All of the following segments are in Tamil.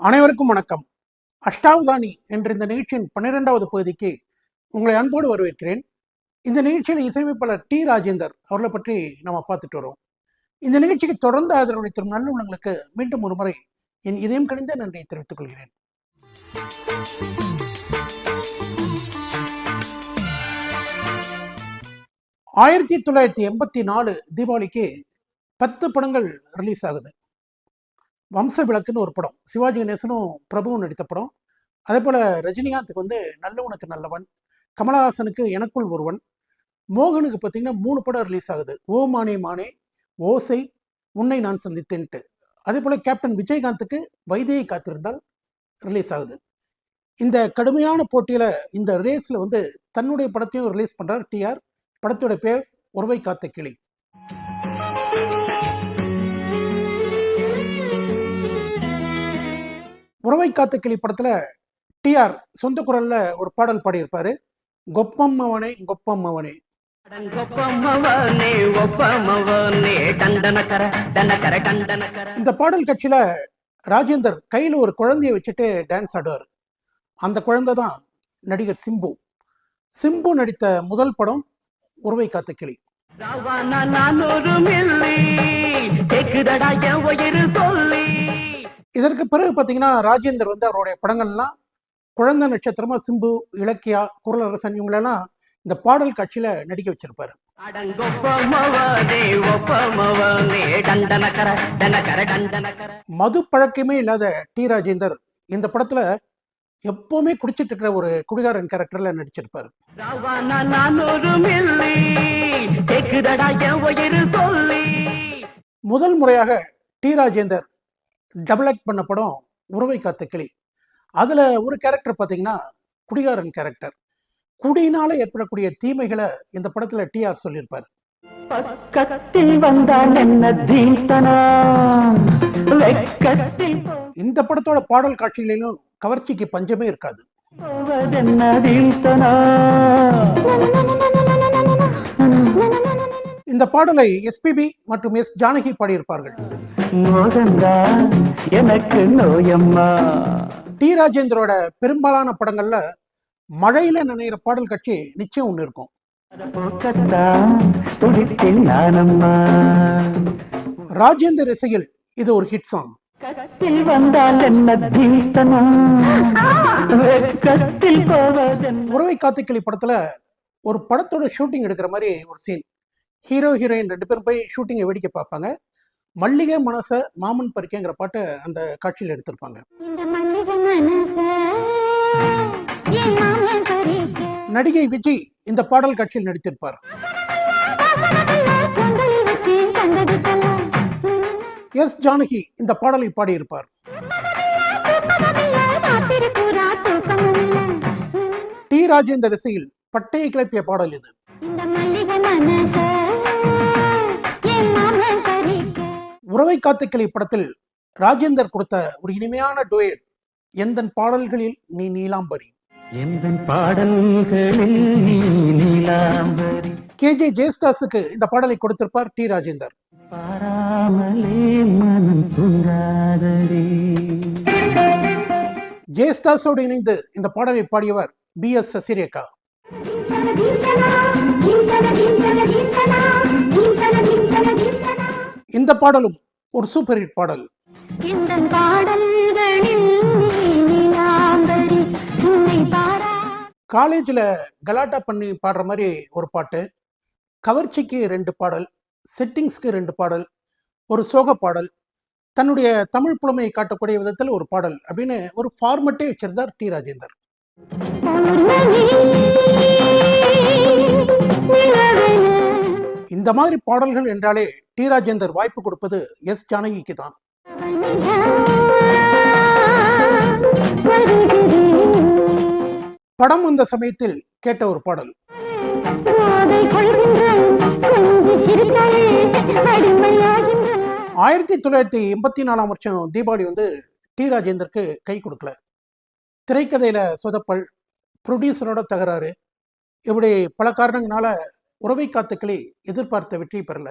அனைவருக்கும் வணக்கம். அஷ்டாவதானி என்ற இந்த நிகழ்ச்சியின் பன்னிரெண்டாவது பகுதிக்கு உங்களை அன்போடு வரவேற்கிறேன். இந்த நிகழ்ச்சியில் இசையமைப்பாளர் டி ராஜேந்தர் அவர்களை பற்றி நம்ம பார்த்துட்டு வரோம் இந்த நிகழ்ச்சிக்கு தொடர்ந்து ஆதரவு தரும் நல்ல உள்ளங்களுக்கு மீண்டும் ஒரு முறை என் இதயம் கணிந்த நன்றியை தெரிவித்துக் கொள்கிறேன். ஆயிரத்தி தொள்ளாயிரத்தி எண்பத்தி நாலு தீபாவளிக்கு பத்து படங்கள் ரிலீஸ் ஆகுது. வம்ச விளக்குன்னு ஒரு படம். சிவாஜி கணேசனும் பிரபுவும் நடித்த படம். அதே போல் ரஜினிகாந்துக்கு வந்து நல்லவனுக்கு நல்லவன் கமலஹாசனுக்கு எனக்குள் ஒருவன் மோகனுக்கு பார்த்தீங்கன்னா மூணு படம் ரிலீஸ் ஆகுது. ஓ மானே மானே ஓசை உன்னை நான் சந்தித்தேன்ட்டு. அதே போல் கேப்டன் விஜயகாந்துக்கு வைத்தியை காத்திருந்தால் ரிலீஸ் ஆகுது. இந்த கடுமையான போட்டியில் இந்த ரேஸில் வந்து தன்னுடைய படத்தையும் ரிலீஸ் பண்ணுறார் டிஆர் படத்தோட பேர் உறவை காத்த கிளி. உறவை காத்த கிளி படத்துல டிஆர் சொந்த குரல்ல ஒரு பாடல் பாடியிருப்பாரு. ஒப்பமவனே டண்டனக்கர டண்டக்கர டண்டனக்கர இந்த பாடல் காட்சியில ராஜேந்தர் கையில் ஒரு குழந்தைய வச்சுட்டு டான்ஸ் ஆடுவார். அந்த குழந்தை தான் நடிகர் சிம்பு. சிம்பு நடித்த முதல் படம் உறவை காத்த கிளி சொல்லி. இதற்கு பிறகு பார்த்தீங்கன்னா ராஜேந்தர் வந்து அவருடைய படங்கள்லாம் குழந்தை நட்சத்திரமா சிம்பு இலக்கியா குரலரசன் இவங்களெல்லாம் இந்த பாடல் காட்சியில நடிக்க வச்சிருப்பாரு. மது பழக்கமே இல்லாத டி ராஜேந்தர் இந்த படத்துல எப்பவுமே குடிச்சிட்டு இருக்கிற ஒரு குடிகாரன் கேரக்டர்ல நடிச்சிருப்பாரு. முதல் முறையாக டி ராஜேந்தர் டபுள் ஆக்ட் பண்ண படம் உறவை காத்த கிளி. அதுல ஒரு கேரக்டர் பார்த்தீங்கன்னா குடிகாரன் கேரக்டர் குடியினால ஏற்படக்கூடிய தீமைகளை இந்த படத்துல டிஆர் சொல்லியிருப்பாரு. பக்கத்தில் வந்தான் என்ன இந்த படத்தோட பாடல் காட்சிகளிலும் கவர்ச்சிக்கு பஞ்சமே இருக்காது. இந்த பாடலை எஸ்பிபி மற்றும் எஸ் ஜானகி பாடியிருப்பார்கள். மோகன்தான் எனக்கு நோயம்மா. டி. ராஜேந்தரோட பெரும்பாலான படங்கள்ல மழையில நினைகிற பாடல் காட்சி நிச்சயம் ஒன்று இருக்கும். ராஜேந்தர் இசையில் இது ஒரு ஹிட் சாங் கத்தில் வந்தால் என்ன உறவை காத்துக்கிளி படத்துல ஒரு படத்தோட ஷூட்டிங் எடுக்கிற மாதிரி ஒரு சீன் ஹீரோ ஹீரோயின் ரெண்டு பேரும் போய் ஷூட்டிங்கை வேடிக்கை பார்ப்பாங்க. மல்லிகை மனச மாமன் பறிக்கைங்கிற பாட்டை அந்த காட்சியில் எடுத்திருப்பாங்க. நடிகை விஜய் இந்த பாடல் காட்சியில் நடித்திருப்பார். எஸ் ஜானகி இந்த பாடலை பாடியிருப்பார். டி. ராஜேந்தர் இசையில் பட்டையை கிளப்பிய பாடல் இது. உறவை காத்துக்கிளி படத்தில் ராஜேந்தர் கொடுத்த ஒரு இனிமையான டோயட் எந்தன் பாடல்களில் நீ நீலாம்பரி? எந்த பாடல்களில் நீ நீலாம்பரி? கேஜே ஜெயஸ்டாஸுக்கு இந்த பாடலை கொடுத்திருப்பார் டி ராஜேந்தர். பாராமலே மனம் தூங்காதடி. ஜெயஸ்டாஸோடு இணைந்து இந்த பாடலை பாடியவர் பி எஸ் சசிரேகா. இந்த பாடலும் ஒரு சூப்பர் ஹிட் பாடல். காலேஜில் கலாட்டா பண்ணி பாடுற மாதிரி ஒரு பாட்டு கவர்ச்சிக்கு ரெண்டு பாடல் செட்டிங்ஸ்க்கு ரெண்டு பாடல் ஒரு சோக பாடல் தன்னுடைய தமிழ் புலமையை காட்டக்கூடிய விதத்தில் ஒரு பாடல் அப்படின்னு ஒரு ஃபார்மட்டே வச்சிருந்தார் டி. ராஜேந்தர். இந்த மாதிரி பாடல்கள் என்றாலே டி ராஜேந்தர் வாய்ப்பு கொடுப்பது எஸ் ஜானகிக்கு தான். படம் வந்த சமயத்தில் கேட்ட ஒரு பாடல். ஆயிரத்தி தொள்ளாயிரத்தி எண்பத்தி நாலாம் வருஷம் தீபாவளி வந்து டி ராஜேந்தருக்கு கை கொடுக்கல. திரைக்கதையில சொதப்பல் ப்ரொடியூசரோட தகராறு இப்படி பல காரணங்களால உறவை காத்துக்களே எதிர்பார்த்த வெற்றி பெறல.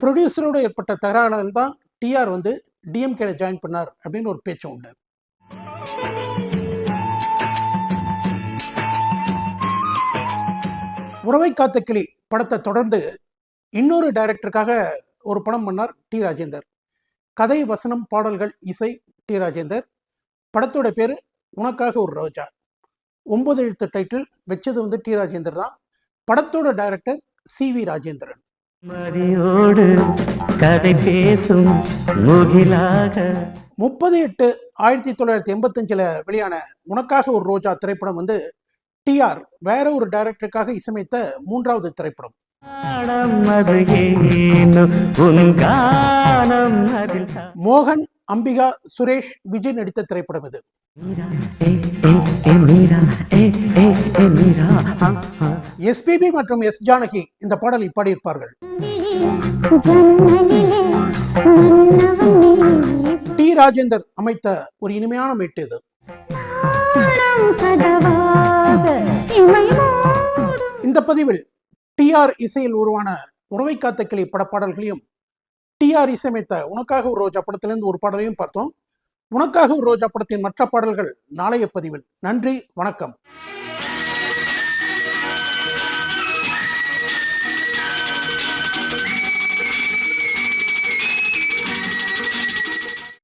ப்ரொடியூசரோட ஏற்பட்ட தகராறுகள் தான் டிஆர் வந்து டிஎம்கேல ஜாயின் பண்ணார் அப்படின்னு ஒரு பேச்சு உண்டு. உறவை காத்த கிளி படத்தை தொடர்ந்து இன்னொரு டைரக்டருக்காக ஒரு படம் பண்ணார் டி ராஜேந்தர். கதை வசனம் பாடல்கள் இசை டி ராஜேந்தர். படத்தோட பேர் உனக்காக ஒரு ரோஜா. ஒன்பது எழுத்து டைட்டில் வச்சது வந்து டி ராஜேந்தர் தான். படத்தோட டைரக்டர் சி வி ராஜேந்திரன். மதியோடு கதை பேசும் முகிலாக. முப்பது எட்டு ஆயிரத்தி தொள்ளாயிரத்தி எண்பத்தஞ்சில் வெளியான உனக்காக ஒரு ரோஜா திரைப்படம் வந்து டிஆர் வேற ஒரு டைரக்டருக்காக இசையமைத்த மூன்றாவது திரைப்படம். மோகன் அம்பிகா சுரேஷ் விஜய் நடித்த திரைப்படம் இது. எஸ்பிபி மற்றும் எஸ் ஜானகி இந்த பாடலை பாடியிருப்பார்கள் இருப்பார்கள். டி ராஜேந்தர் அமைத்த ஒரு இனிமையான மெட்டு இது. இந்த பதிவில் டி ஆர் இசையில் உருவான உறவை காத்த கிளி படப்பாடல்களையும் டிஆர் இசையமைத்த உனக்காக ஒரு ரோஜா படத்திலிருந்து ஒரு பாடலையும் பார்த்தோம். உனக்காக ஒரு ரோஜா படத்தின் மற்ற பாடல்கள் நாளைய பதிவில். நன்றி வணக்கம்.